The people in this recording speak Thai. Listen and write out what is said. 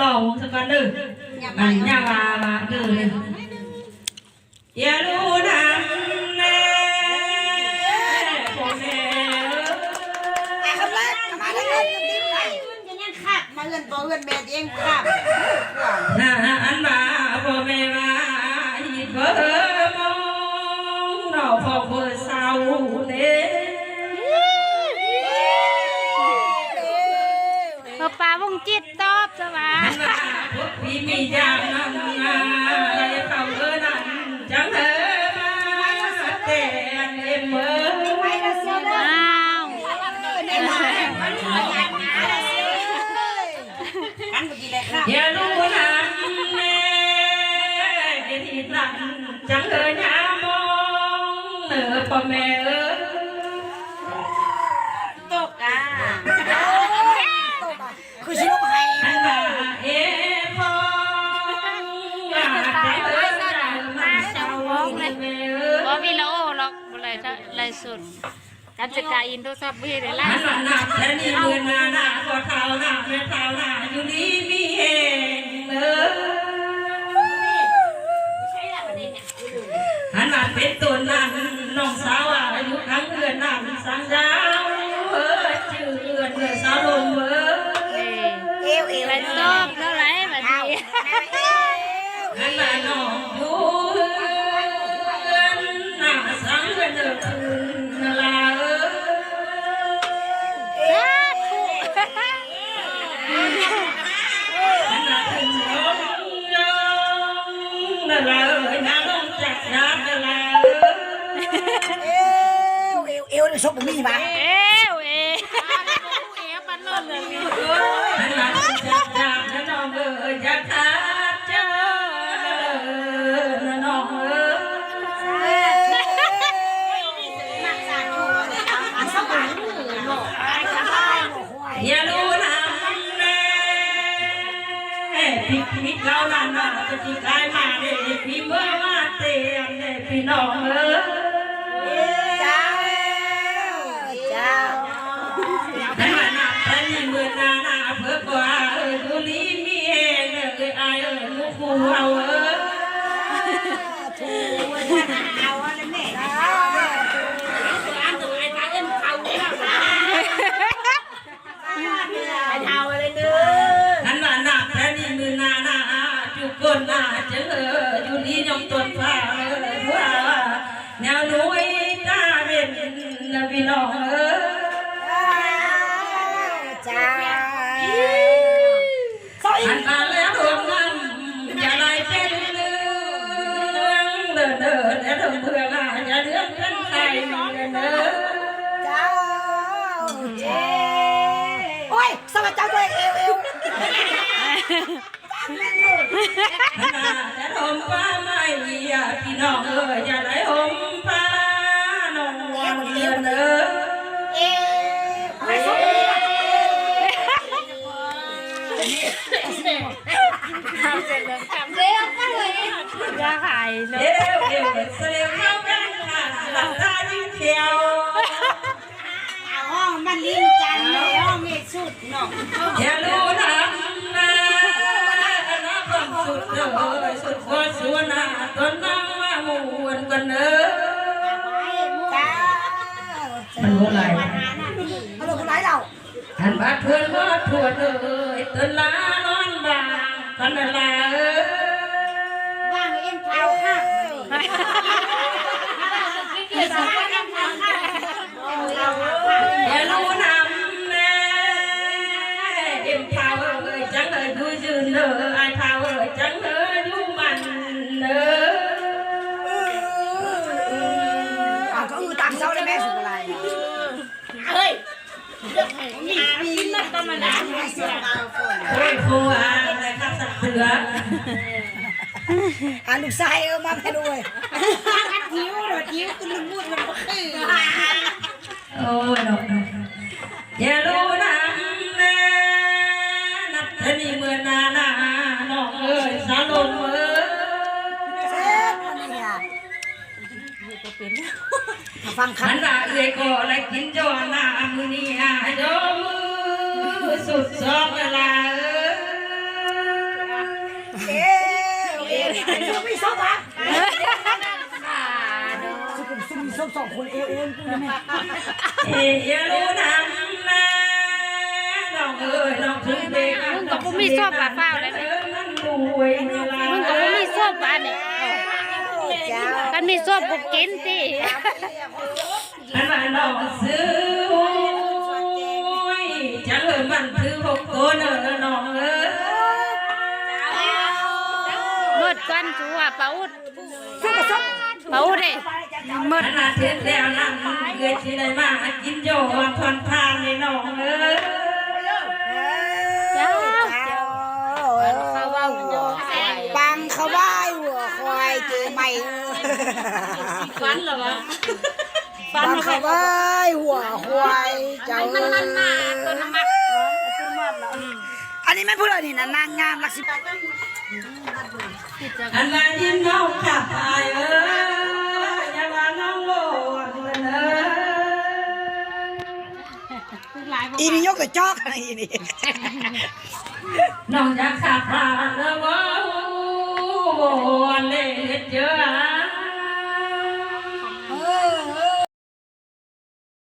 รองสักกันเด้อมันยาวามาเด้อเลยอย่ารู้นำแน่พ่อแม่เงินยันข้ามมาเงินบ่เงินแม่เองขับน่าอันมาพ่อแม่มาอีเบอมองนอกพ่อเบอเศร้าเด้พอปลาวงจิตตอบสว่า อันมา พวกพี่มียามนำงาอะไรเขาเออนั่นจังเออมาแต่เอ็มเออไปละเสียวเด้ออ้าวได้มามันขอยากหาละเสียวเลยกันเมื่อกี้เลยครับอย่ารู้นะแม่ที่นั่นจังเอยามองเนื้อพ่อแม่เออ สุดทำจะกาอินโทรศัพท์บ่เฮ็ดได้ไล่อันว่าหนักและนี่มือนาหน้าตัวเท้าหน้าแม่เท้า เออเอวเอวเอวนี่ชกบ่มีมาเอ้วเอ้เอวมันล้นเลยนี่หันมาถึงจักรยานนั่นน้องเอ้ยจักรขาดเจ้านั่นน้องเอ้ยอย่ารู้นะแม่พี่พี่เรานั่นน่ะจะที่กลายมาเด้พี่เมื่อมาเตียงเด้พี่น้องเอ้ ก้นหน้าเจออยู่ลียองต้นฟ้าเอ้ยว่าแนวหนุ่ยตาเป็นนะพี่น้องเอ้ยจ้า หันมาแล้วรวมนั้นอย่าไล่เป็นเรื่องเดินเดินและทำเพื่อมาอย่าเดือดกันใครเด้อเจ้าเจ้โอ้ยสวัสดีเจ้าตัวเอวเอวหันมาจะทมป้าไม่อย่าพี่น้องเอ้ยอย่าไล่หมป้าน้องวันเดียวเด้อเอวไปสุดทำเสร็จแล้วทำเร็วไปเลยอย่าหายเลเดี๋ยยวเดี๋ยวเสียวเข้ากันค่ะหลับตายิ้มเขียวเอาห้องมันลิ้นจันเลยห้องมีสุดเนาะอย่ารู้ทำนะนะความ สุดเด้อสุดก็สวนาต้นน้ำมาหวนกันเด้อมันว่าไรฮัลโหลคุณไรเราท่านบาดเพื่อนบาดทั่วเลยตื่นลานอนบางกันลาเอ้ว่างเอ็นเท้าค่ะเราค่ะอย่ารู้นำแม่เอ็มเท้าเอ้ยจังเอ้ยดูยืนเด้อไอ้ มีมีนั่นก็มาด่าให้เสียดาวคนโอ้ยผัวอะไรครับสักเสือ อะลูกชายเออมาแม่ด้วย ฟังขัคันนดาเอยก็เลยกินจอหน้ามือนี่อาโยมือสุดสองเวลาเอ้ยซุ่มมีซุ่มอะซุ่มซุ่มมีซุ่มสองคนเอวเอ็นกูนะแม่เอ้ยอย่ารู้นำนะน้องเอ้ยน้องถึงเด็กมึงก็บ่มีโซบาฟ้าวเลยเอนะอมันรวยเวลามึงก็บ่มีโซบาเนี่ยเจ้า กันมีโซบบ่กินติอันนั้นน้องซื้อโอ้ยจะเออมันถือหกตัวเนอะน้องเอ้ยหมดกันชัวเปาอุดซุ่มกับซุ่มเปาอุดเด้หมขดนาดเสร็จแล้วนั่นเกิดที่ได้มากินโยวันทอนทานในน้องเอ้ย เจ้า เขาว่าหัวปังเขาว่าหัวควายเจอใหม่ ฟันเหรอวะปังเขาว่าหัวควายเจ้ามันมันมาตัวน้ำมันอันนี้ไม่พูดเลยนี่นะนางงามลักษิอันนั้นยินน้องขับไปเอ้ยอย่าว่าน้องโง่เลยเอ้ยอีนี่ยกกระจอกอะไรอีนี่น้องอยากขับผ่านแล้ว ભગવાને જવા